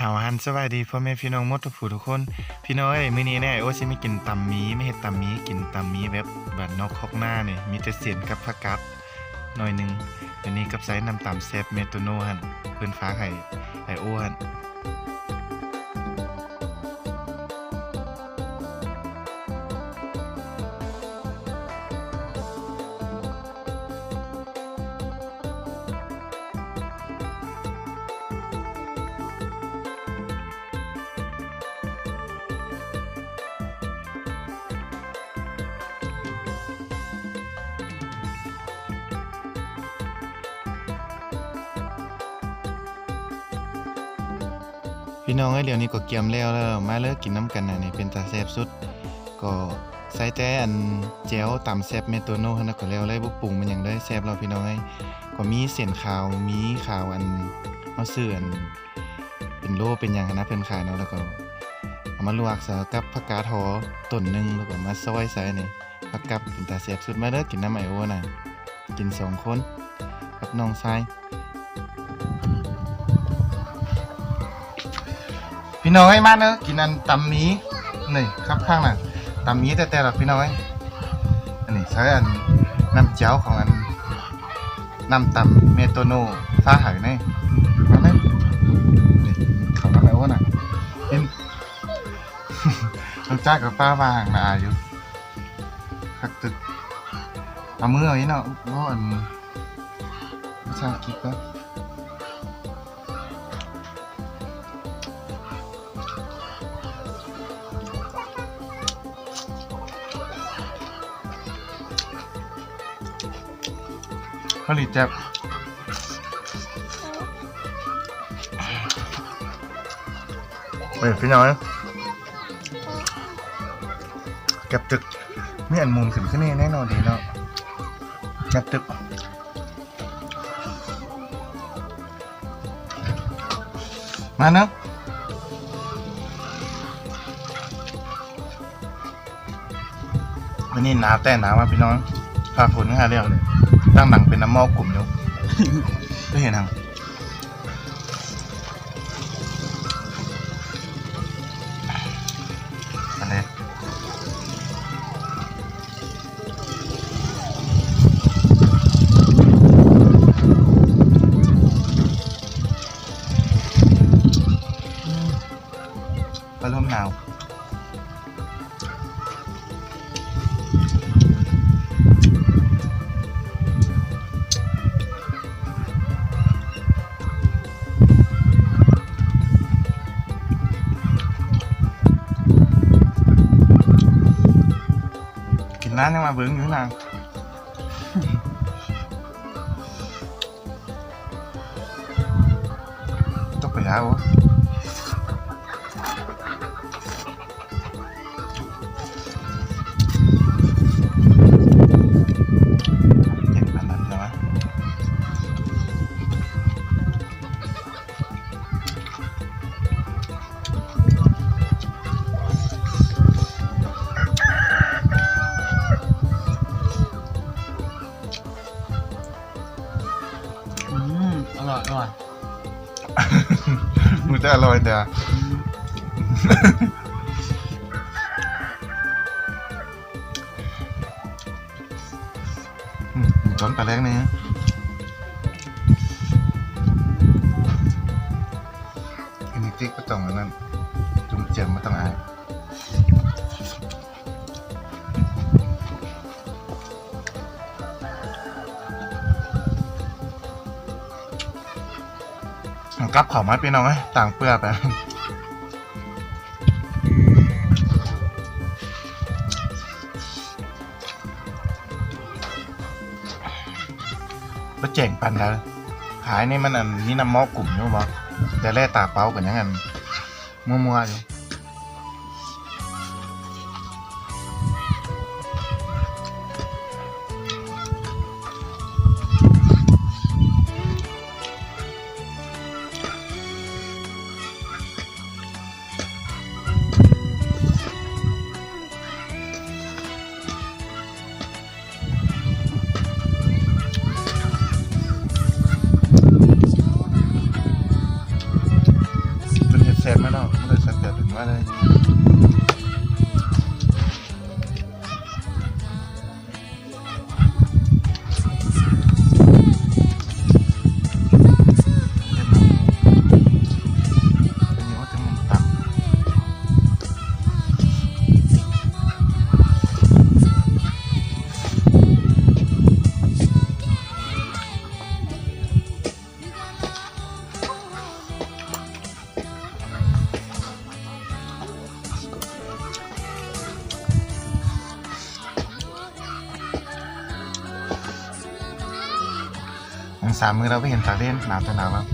หาวฮันสวัสดีพ่อแม่พี่น้องมดทุกผู้ทุกคน พี่น้องเอ้ยมื้อนี้แน่โอ้สิไม่กินตำมีไม่เฮ็ดตำมีกินตำมีแบบบ้านอกคอกหน้านี่มีแต่เสียนกับผักกัดหน่อยหนึงอันนี้กับไซน้ำตำแซ่บเมโตโนหั่นเพิ่นฟ้าให้ไอโอหั่น พี่น้องเอ้เดี๋ยวนี้ก็เกียมแล้วแล้วมาเลิกกินน้ำกันนะนี่เป็นตาแซ่บสุด ก็ใส่แต่อันแจ่วตำแซ่บเมโตโน่นนะก็แล้วเลยบ่ปรุงมันหยังเลยแซ่บแล้วพี่น้องเอ้ก็มีเส้นขาวมีขาวอันเฮาซื้อนเป็นโลเป็นหยังหั้นะเพิ่นขายเนาะแล้วก็เอามาลวกซะกับผักกาดหอต้นหนึงแล้วก็มาซอยใส่นี่ผักกับเป็นตาแซ่บสุดมาเด้อกินน้ำไอโอน่ะกินสองคนกับน้องชาย พี่น้องให้มาเนอะกินอันตำมีนี่ครับข้างน่ะตำมีแต่แต่ละพี่น้องอ้ยอันนี้ใช้อันน้ำเจ้าของอันน้ำตำเมโตโนฟ้าหายนี่มาเลยนี่เขาทำแล้วน่ะเห็นน้ำจ้ากับป้าวางนาอายู่คักตึกเอามือเอาอีเนาะว่าอันภาษาอังกฤษก็ ผลิตจากเฮ้ยพี่น้อยเก็บตึกมีอันมูลขึ้นขึ้นนี่แน่นอนดีเนาะเก็บตึกมาเนาะวันนี้หนาวแต่หนาวมาพี่น้องพาฝนห้าเรื่องเลย ตั้งหนังเป็นน้ำหมอกกลุ่มอยู่ก็เห็นทาง ร้านยังมาเบิ้งอยู่นางตกไปหาวะ ร่อยอร่อย มันจะอร่อยแต่อืมจอนปลาแรกนี่อันนี้ติ๊กก็ต้องอันนั้นจุ่มเจียมมาต้องอาย กลับเข่ามาพี่น้องไหมต่างเปลือกไปก็เจ๋งปันแล้วขายนี่มันอันนี้น้ำมอกกลุ่มอยู่บ่แต่แร่ตาเป้ากันยังไงมัวๆอยู่ำองศามมือเราไม่เห็นตาเล่นหนาวแต่หนาวแล้ว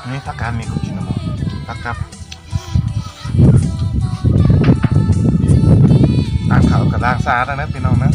อันนี้พักการมีกุกินนะมั้งพักกับล้างเขากับล้างซาแล้วนะพี่น้องนะ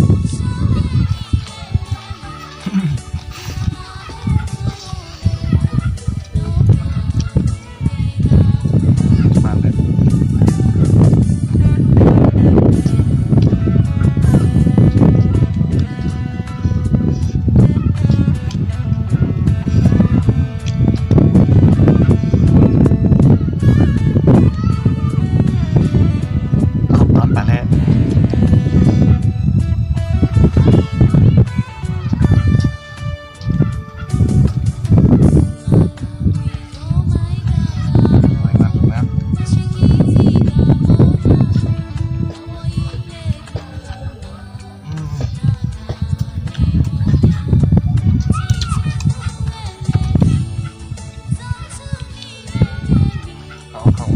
เอาเขา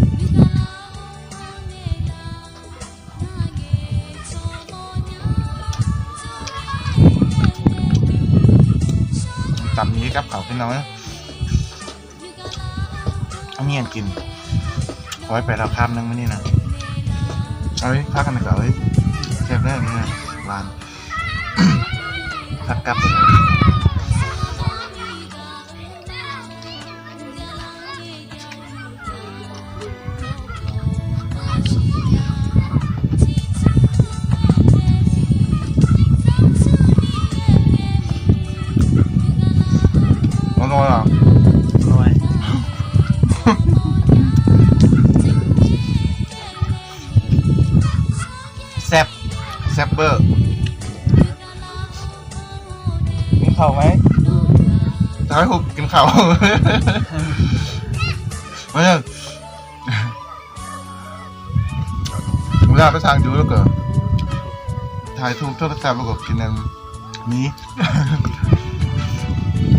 ตับนี้กับเขาพี่น้องนะเอาเมียนกินขอให้ไปเราคำนึงมานี่นะเอาไว้พักกันไปก่อนเฮ้ยเชฟแรกนี่นะร้านพักกลับ แซ่บแซ่บเบอร์กินข้าวไหมทำให้ผมกินข้าวไม่ใช่เวลาไปทางดูแล้วก็ถ่ายทุกโทรศัพท์แล้วก็กินอันนี้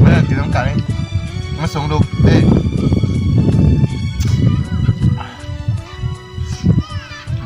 ไม่ใช่กินน้ำไก่มาส่งลูเอ้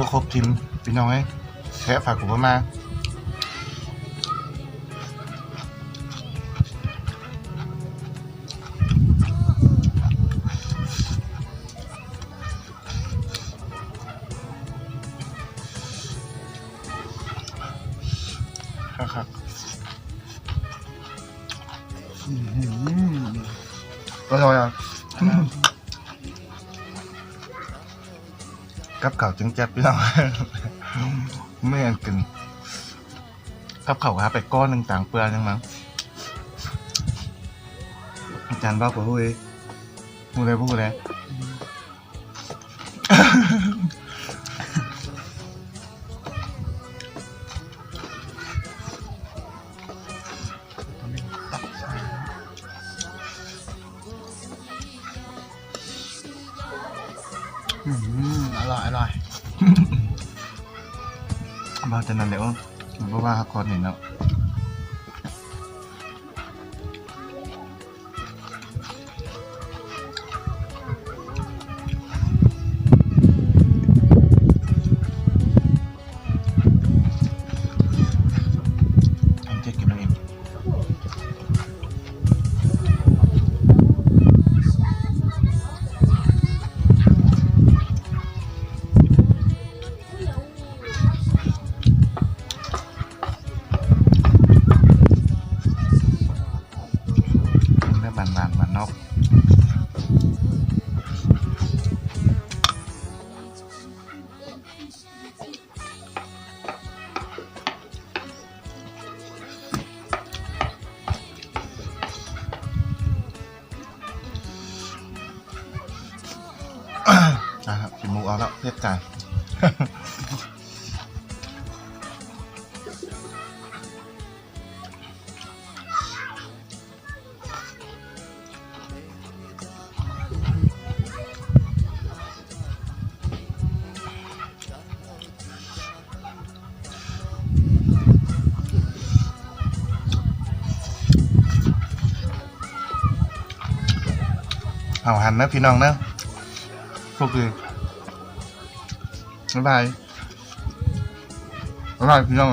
มันนี่พวกครบทีมพี่น้องไอ้แค่ฝากผมมา กับข่าวจึงแจ๊บพี่น้องไม่อยากกินกับข่าวหาไปก้อนหนึ่งต่างเปลือกยังมั้งอาจารย์บอกกับผู้เอ้พูดเลยพูดเลยอืม ร่อยอร่อยมาจะนั่นแหล้วเพราะว่าฮักคอนเห็นแล้ว อะครับกินหมูเอาแล้วเรียบใจเอาหันนะพี่น้องเนาย บายบ๊ายบายพี่น้อง